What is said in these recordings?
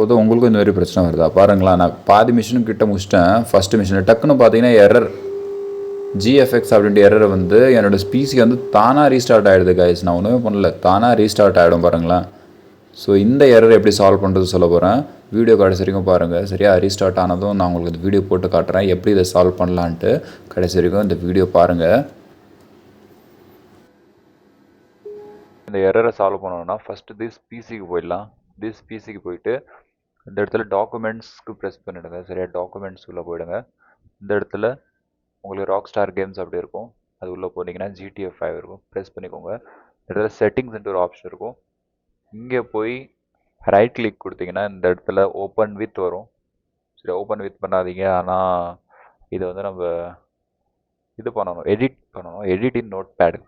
போது உங்களுக்கும் இந்த மாதிரி பிரச்சனை வருதா? பாருங்களேன் நான் பாதி மிஷினும் கிட்ட முடிச்சிட்டேன். ஃபஸ்ட்டு மிஷினில் டக்குன்னு பார்த்தீங்கன்னா எரர் ஜிஎஃப்எக்ஸ் அப்படின்ட்டு எரர் வந்து என்னோட ஸ்பீசி வந்து தானாக ரீஸ்டார்ட் ஆகிடுது கைஸ் நான் ஒன்றுமே பண்ணல. தானாக ரீஸ்டார்ட் ஆகிடும் பாருங்களேன். ஸோ இந்த எரர் எப்படி சால்வ் பண்ணுறது சொல்ல போகிறேன் வீடியோ கடைசி வரைக்கும் பாருங்கள் சரியா? ரீஸ்டார்ட் ஆனதும் நான் உங்களுக்கு இந்த வீடியோ போட்டு காட்டுறேன். எப்படி இதை சால்வ் பண்ணலான்ட்டு கடைசி வரைக்கும் இந்த வீடியோ பாருங்கள் இந்த எரரை சால்வ் பண்ணணும்னா ஃபஸ்ட்டு திஸ் பிசிக்கு போயிடலாம். திஸ் பிசிக்கு போயிட்டு இந்த இடத்துல டாக்குமெண்ட்ஸ்க்கு ப்ரெஸ் பண்ணிவிடுங்க சரியா? டாக்குமெண்ட்ஸ் உள்ளே போயிடுங்க. இந்த இடத்துல உங்களுக்கு ராக் ஸ்டார் கேம்ஸ் அப்படி இருக்கும். அது உள்ளே போனீங்கன்னா ஜிடிஎஃப் ஃபைவ் இருக்கும். ப்ரெஸ் பண்ணிக்கோங்க. இந்த இடத்துல செட்டிங்ஸ்ன்ட்டு ஒரு ஆப்ஷன் இருக்கும். இங்கே போய் ரைட் கிளிக் கொடுத்தீங்கன்னா இந்த இடத்துல ஓப்பன் வித் வரும். சரி ஓப்பன் வித் பண்ணாதீங்க. ஆனால் இதை வந்து நம்ம இது பண்ணணும். எடிட் பண்ணணும். எடிட் இன் நோட் பேடு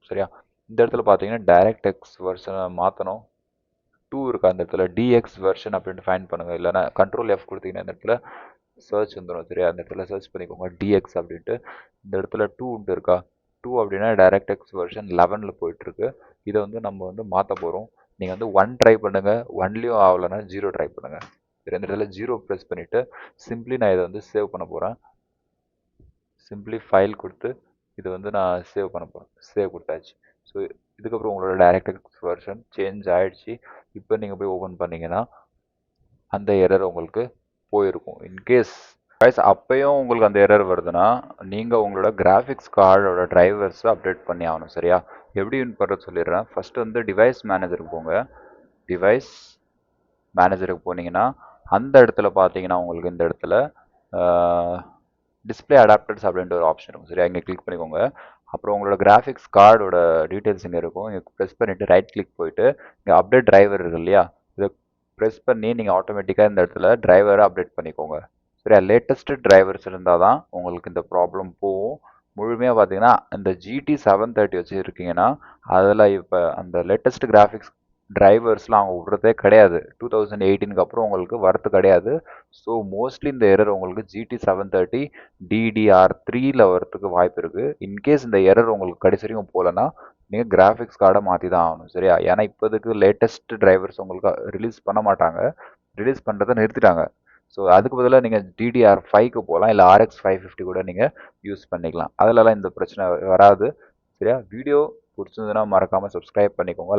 சரியா? இந்த இடத்துல பார்த்தீங்கன்னா டைரக்ட் எக்ஸ் வருஷனை மாற்றணும் டூ இருக்கா அந்த இடத்துல? டிஎக்ஸ் வெர்ஷன் அப்படின்ட்டு ஃபைன் பண்ணுங்கள் இல்லைனா கண்ட்ரோல் எஃப் கொடுத்தீங்கன்னா இந்த இடத்துல சர்ச் வந்துடும் சரியா? அந்த இடத்துல சர்ச் பண்ணிக்கோங்க டிஎக்ஸ் அப்படின்ட்டு. இந்த இடத்துல டூ உண்டு இருக்கா? டூ அப்படின்னா டைரக்ட் எக்ஸ் வெர்ஷன் லெவனில் போயிட்டுருக்கு இதை வந்து நம்ம வந்து மாற்ற போகிறோம் நீங்கள் வந்து ஒன் ட்ரை பண்ணுங்கள் ஒன்லேயும் ஆகலைன்னா ஜீரோ ட்ரை பண்ணுங்கள் சரி இந்த இடத்துல ஜீரோ ப்ரெஸ் பண்ணிவிட்டு சிம்பிளி நான் இதை வந்து சேவ் பண்ண போகிறேன் சிம்பிளி ஃபைல் கொடுத்து இது வந்து நான் சேவ் பண்ண போகிறேன் சேவ் கொடுத்தாச்சு. ஸோ இதுக்கப்புறம் உங்களோட டைரக்ட் வெர்ஷன் சேஞ்ச் ஆகிடுச்சு இப்போ நீங்கள் போய் ஓப்பன் பண்ணிங்கன்னா அந்த எரர் உங்களுக்கு போயிருக்கும். இன்கேஸ் கைஸ் அப்பயும் உங்களுக்கு அந்த எரர் வருதுன்னா நீங்கள் உங்களோட கிராஃபிக்ஸ் கார்டோட டிரைவர்ஸை அப்டேட் பண்ணி ஆகணும் சரியா? எப்படி பண்ணுறது சொல்லிடுறேன். ஃபஸ்ட்டு வந்து டிவைஸ் மேனேஜருக்கு போங்க. டிவைஸ் மேனேஜருக்கு போனீங்கன்னா அந்த இடத்துல பார்த்தீங்கன்னா உங்களுக்கு இந்த இடத்துல டிஸ்பிளே அடாப்டர்ஸ் அப்படின்ற ஒரு ஆப்ஷன் இருக்கும். சரியா? இங்கே கிளிக் பண்ணிக்கோங்க. அப்புறம் உங்களோட கிராஃபிக்ஸ் கார்டோட டீட்டெயில்ஸ் இங்கே இருக்கும். இங்கே ப்ரெஸ் பண்ணிவிட்டு ரைட் கிளிக் போயிட்டு இங்கே அப்டேட் டிரைவர் இருக்கு இல்லையா? இதை ப்ரெஸ் பண்ணி நீங்கள் ஆட்டோமேட்டிக்காக இந்த இடத்துல டிரைவரை அப்டேட் பண்ணிக்கோங்க. சரியா? லேட்டஸ்ட்டு டிரைவர்ஸ் இருந்தால் தான் உங்களுக்கு இந்த ப்ராப்ளம் போகும். முழுமையாக பார்த்தீங்கன்னா இந்த ஜிடி செவன் தேர்ட்டி வச்சுருக்கீங்கன்னா அதில் இப்போ அந்த லேட்டஸ்ட் கிராஃபிக்ஸ் டிரைவர்ஸ்லாம் அவங்க விடுறதே கிடையாது. டூ தௌசண்ட் எயிட்டீனுக்கு அப்புறம் உங்களுக்கு வரத்து கிடையாது. ஸோ மோஸ்ட்லி இந்த எரர் உங்களுக்கு ஜிடி செவன் தேர்ட்டி டிடிஆர் த்ரீயில் வரத்துக்கு வாய்ப்பு இருக்குது இன்கேஸ் இந்த எரர் உங்களுக்கு கடைசி வரைக்கும் போகலன்னா நீங்கள் கிராஃபிக்ஸ் கார்டை மாற்றி தான் ஆகணும் சரியா? ஏன்னா இப்போதைக்கு லேட்டஸ்ட் டிரைவர்ஸ் உங்களுக்கு ரிலீஸ் பண்ண மாட்டாங்க. ரிலீஸ் பண்ணுறதை நிறுத்திட்டாங்க. ஸோ அதுக்கு பதிலாக நீங்கள் டிடிஆர் ஃபைவ்க்கு போகலாம். இல்லை ஆர்எக்ஸ் ஃபைவ் ஃபிஃப்டி கூட நீங்கள் யூஸ் பண்ணிக்கலாம். அதிலலாம் இந்த பிரச்சனை வராது சரியா? வீடியோ பிடிச்சிருந்ததுன்னா மறக்காமல் சப்ஸ்கிரைப் பண்ணிக்கோங்க.